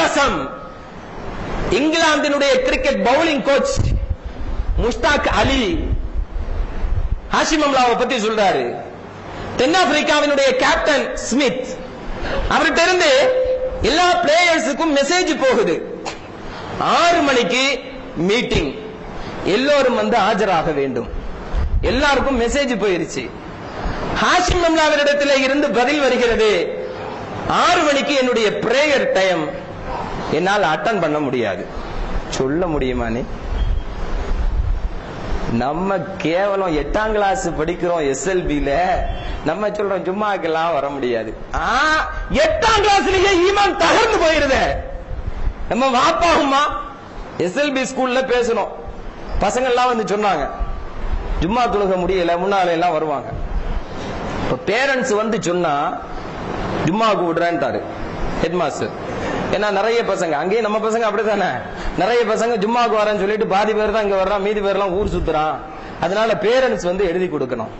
வித்தியாசம். இங்கிலாந்தினுடைய cricket bowling coach Mushtaq Ali Hashim அம்லாவை பத்தி சொல்றாரு. தென்னாப்பிரிக்காவினுடைய கேப்டன் ஸ்மித். அவர்கிட்ட இருந்து எல்லா பிளேயர்ஸுக்கும் மெசேஜ் போகுது. ஆறு மணிக்கு மீட்டிங் எல்லோரும் வந்து ஆஜராக வேண்டும். எல்லாருக்கும் மெசேஜ் போயிருச்சு. ஹாஷிம் அம்லாவிடத்தில் இருந்து பதில் வருகிறது. ஆறு மணிக்கு என்னுடைய பிரேயர் டைம் என்னால் அட்டன் பண்ண முடியாது. சொல்ல முடியுமா நீ? நம்ம கேவலம் எட்டாம் கிளாஸ் படிக்கிறோம் எஸ்எல்பில நம்ம சொல்றோம் ஜும்மாக்கெல்லாம் வர முடியாது. ஆ, எட்டாம் கிளாஸ்லயே ஈமான் தகர்ந்து போயிருதே. நம்ம வாப்பாகுமா எஸ்எல்பி ஸ்கூல்ல பேசணும். பசங்க எல்லாம் வந்து சொன்னாங்க ஜும்மா தொழுக முடியல முன்னால எல்லாம் வருவாங்க. இப்ப பேரண்ட்ஸ் வந்து சொன்னா ஜும்மாவுக்கு விடுறேன்ட்டாரு ஹெட் மாஸ்டர் ஏன்னா நிறைய பசங்க. அங்கேயும் நம்ம பசங்க அப்படித்தானே? நிறைய பசங்க ஜும்மாவுக்கு வரேன்னு சொல்லிட்டு பாதி பேர் தான் இங்க வர்றான். மீதி பேர்லாம் ஊர் சுத்துறான். அதனால பேரண்ட்ஸ் வந்து எழுதி கொடுக்கணும்.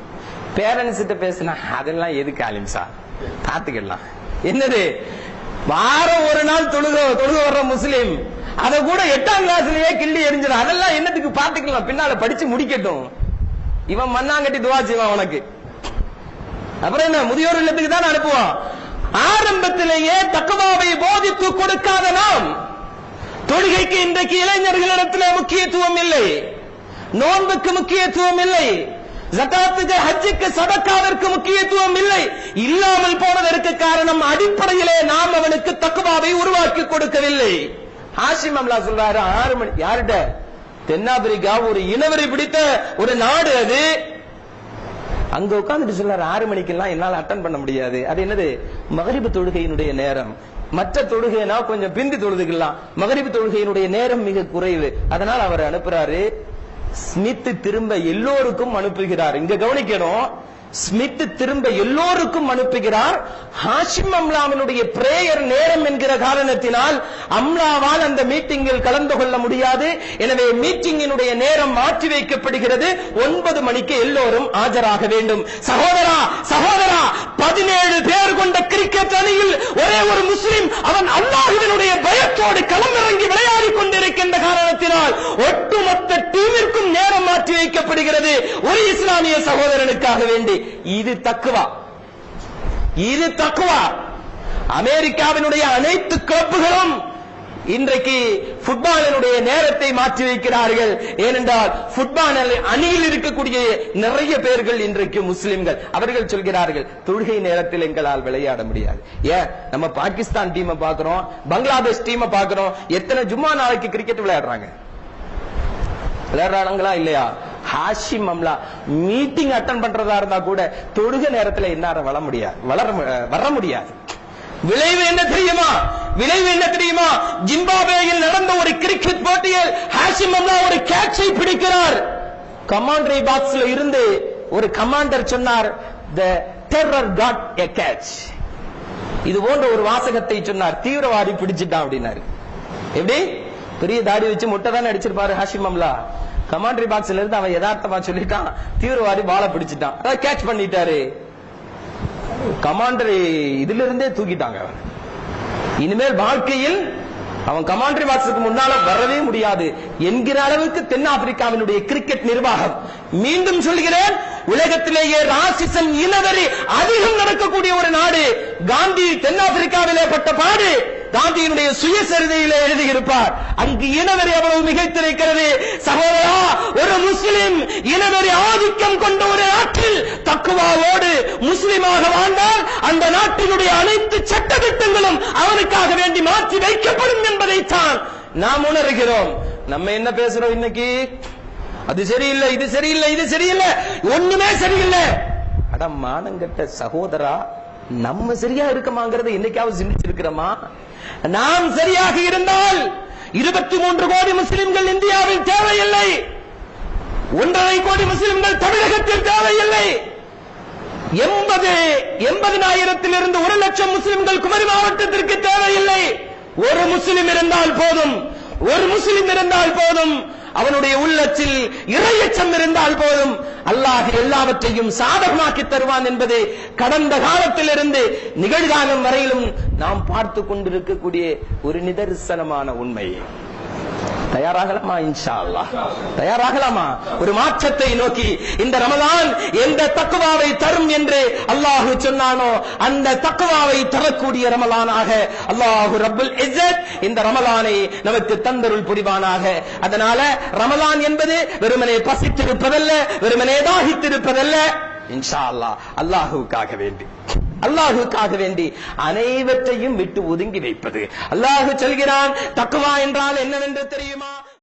பேரண்ட்ஸ் கிட்ட பேசினா அதெல்லாம் எதுக்கு ஆலிம்சா பாத்துக்கலாம் என்னது? வாரம் ஒரு நாள் தொழுக தொழுக வர்ற முஸ்லீம். அத கூட எட்டாம் கிளாஸ்லயே கிள்ளி எரிஞ்சிடும். அதெல்லாம் என்னத்துக்கு பாத்துக்கலாம் பின்னால படிச்சு முடிக்கட்டும். இவன் மண்ணாங்கட்டி துவா செய்வான் உனக்கு. அப்புறம் என்ன? முதியோர் இல்லத்துக்கு தான் அனுப்புவான். ஆரம்பத்திலேயே தக்குவாவை போதித்து கொடுக்காத நாம் தொழுகைக்கு இன்றைக்கு இளைஞர்களிடத்தில் முக்கியத்துவம் இல்லை நோன்புக்கு முக்கியத்துவம் இல்லை ஜகாத்துக்கு ஹஜ்ஜுக்கு சதக்காவிற்கு முக்கியத்துவம் இல்லை இல்லாமல் போனதற்கு காரணம் அடிப்படையிலே நாம் அவனுக்கு தக்குவாவை உருவாக்கி கொடுக்கவில்லை. ஹாஷிம் அம்லா சொல்றாரு ஆறு மணி யார்கிட்ட? தென்னாப்பிரிக்கா ஒரு இனவரை பிடித்த ஒரு நாடு அது. அங்க உட்கார்ந்துட்டு சொல்றாரு ஆறு மணிக்கெல்லாம் என்னால அட்டன் பண்ண முடியாது. அது என்னது? மகரிபு தொழுகையினுடைய நேரம். மற்ற தொழுகைனா கொஞ்சம் பிந்தி தொழுதுக்கலாம். மகரிபு தொழுகையினுடைய நேரம் மிக குறைவு. அதனால் அவர் அனுப்புறாரு. ஸ்மித்து திரும்ப எல்லோருக்கும் அனுப்புகிறார். இங்க கவனிக்கணும். ஸ்மித் திரும்ப எல்லோருக்கும் அனுப்புகிறார். ஹாஷிம் அம்லாவினுடைய பிரேயர் நேரம் என்கிற காரணத்தினால் அம்லாவால் அந்த மீட்டிங்கில் கலந்து கொள்ள முடியாது. எனவே மீட்டிங்கினுடைய நேரம் மாற்றி வைக்கப்படுகிறது. ஒன்பது மணிக்கு எல்லோரும் ஆஜராக வேண்டும். சகோதரா சகோதரா பதினேழு பேர் கொண்ட கிரிக்கெட் அணியில் ஒரே ஒரு முஸ்லிம் அவன் அல்லாஹுவினுடைய பயத்தோடு களமிறங்கி விளையாடி கொண்டிருக்கின்ற காரணத்தினால் ஒட்டுமொத்த டீமிற்கும் நேரம் மாற்றி வைக்கப்படுகிறது ஒரு இஸ்லாமிய சகோதரனுக்காக வேண்டி. இது தக்குவா? இது தக்குவா? அமெரிக்காவினுடைய அனைத்து கிளப்புகளும் இன்றைக்கு ஃபுட்பாலினுடைய நேரத்தை மாற்றி வைக்கிறார்கள். ஏனென்றால் ஃபுட்பால் அணியில் இருக்கக்கூடிய நிறைய பேர்கள் இன்றைக்கு முஸ்லிம்கள். அவர்கள் சொல்கிறார்கள் தொழுகை நேரத்தில் எங்களால் விளையாட முடியாது. ஏன்? நம்ம பாகிஸ்தான் டீமை பார்க்கிறோம் பங்களாதேஷ் டீமை பார்க்கிறோம். எத்தனை ஜும்மா நாளைக்கு கிரிக்கெட் விளையாடுறாங்க? விளையாடுறாங்களா இல்லையா? ஹாஷிம் அம்லா மீட்டிங் அட்டன் பண்றதா இருந்தா கூட தொழுக நேரத்துல என்னார வளர முடியாது வளர மு- வர முடியாது. விளைவு என்ன தெரியுமா? விளைவு என்ன தெரியுமா? ஜிம்பாபேயில் நடந்த ஒரு கிரிக்கெட் போட்டியில் ஹாஷிம் அம்லா ஒரு கேட்சை பிடிக்கிறார். கமாண்டரி பாக்ஸ்ல இருந்து ஒரு கமாண்டர் சொன்னார் the terror got a catch இது போன்ற ஒரு வாசகத்தை சொன்னார் தீவிரவாதி பிடிச்சிட்டான் அப்படின்னாரு. எப்படி? பெரிய தாடி வச்சு முட்டை தானே அடிச்சிருப்பாரு ஹாஷிம் அம்லா. கமாண்டரி பாக்ஸ்ல இருந்து அவன் யதார்த்தமா சொல்லிட்டான். தீவிரவாதி பால பிடிச்சிட்டான். அதான் கேட்ச் பண்ணிட்டாரு. கமாண்டரி இதுல இருந்தே தூக்கிட்டாங்க அவன். இனிமேல் வாழ்க்கையில் அவன் கமாண்டரி பாக்ஸுக்கு முன்னால வரவே முடியாது என்கிற அளவுக்கு தென்னாப்பிரிக்காவினுடைய கிரிக்கெட் நிர்வாகம். மீண்டும் சொல்கிறேன் உலகத்திலேயே ராசிசம் இனவரி அதிகம் நடக்கக்கூடிய ஒரு நாடு காந்தி தென்னாப்பிரிக்காவிலே பட்ட பாடு. காந்தியினுடைய சுயசரிதையிலே எழுதியிருப்பார். அங்கு இனவெறி அவ்வளவு மிகைத்திருக்கிறது. சகோதரா ஒரு முஸ்லிம் இனவெறி ஆதிக்கம் கொண்ட ஒரு நாட்டில் தக்குவாவோடு முஸ்லிமாக வாழ்ந்தால் அந்த நாட்டினுடைய அனைத்து சட்டத்திட்டங்களும் அவனுக்காக வேண்டி மாற்றி வைக்கப்படும் என்பதைத்தான் நாம் உணர்கிறோம். நம்ம என்ன பேசுறோம் இன்னைக்கு? அது சரியில்லை இது சரியில்லை இது சரியில்லை. ஒண்ணுமே சரியில்லை. அட மானங்கட்ட சகோதரா நம்ம சரியா இருக்கமாங்கிறத என்னைக்காவது சிந்திச்சிருக்கிறோமா? நாம் சரியாக இருந்தால் இருபத்தி மூன்று கோடி முஸ்லிம்கள் இந்தியாவில் தேவையில்லை. ஒன்றரை கோடி முஸ்லிம்கள் தமிழகத்தில் தேவையில்லை. எண்பது எண்பதினாயிரத்தில் இருந்து ஒரு லட்சம் முஸ்லிம்கள் குமரி மாவட்டத்திற்கு தேவையில்லை. ஒரு முஸ்லிம் இருந்தால் போதும். ஒரு முஸ்லிம் இருந்தால் போதும். அவனுடைய உள்ளத்தில் இறையச்சம் இருந்தால் போதும். அல்லாஹ் எல்லாவற்றையும் சாதகமாக்கி தருவான் என்பது கடந்த காலத்திலிருந்து நிகழ்காலம் வரையிலும் நாம் பார்த்து கொண்டிருக்கக்கூடிய ஒரு நிதர்சனமான உண்மை தயாராகலாமா இன்ஷா அல்லாஹ் தயாராகலாமா? ஒரு மாற்றத்தை நோக்கி இந்த ரமதான் எந்த தக்குவாவை தரும் என்று அல்லாஹு சொன்னானோ அந்த தக்குவாவை தரக்கூடிய ரமலானாக அல்லாஹு ரபுல் இஸ்ஸத் இந்த ரமலானை நமக்கு தந்தருள் புரிவானாக. அதனால ரமலான் என்பது வெறுமனே பசித்திருப்பதல்ல வெறுமனே தாகித்திருப்பதல்ல. இன்ஷா அல்லாஹ் அல்லாஹுக்காக வேண்டி. அல்லாஹுக்காக வேண்டி அனைவற்றையும் விட்டு ஒதுங்கி வைப்பது. அல்லாஹு சொல்கிறான் தக்குவா என்றால் என்னவென்று தெரியுமா?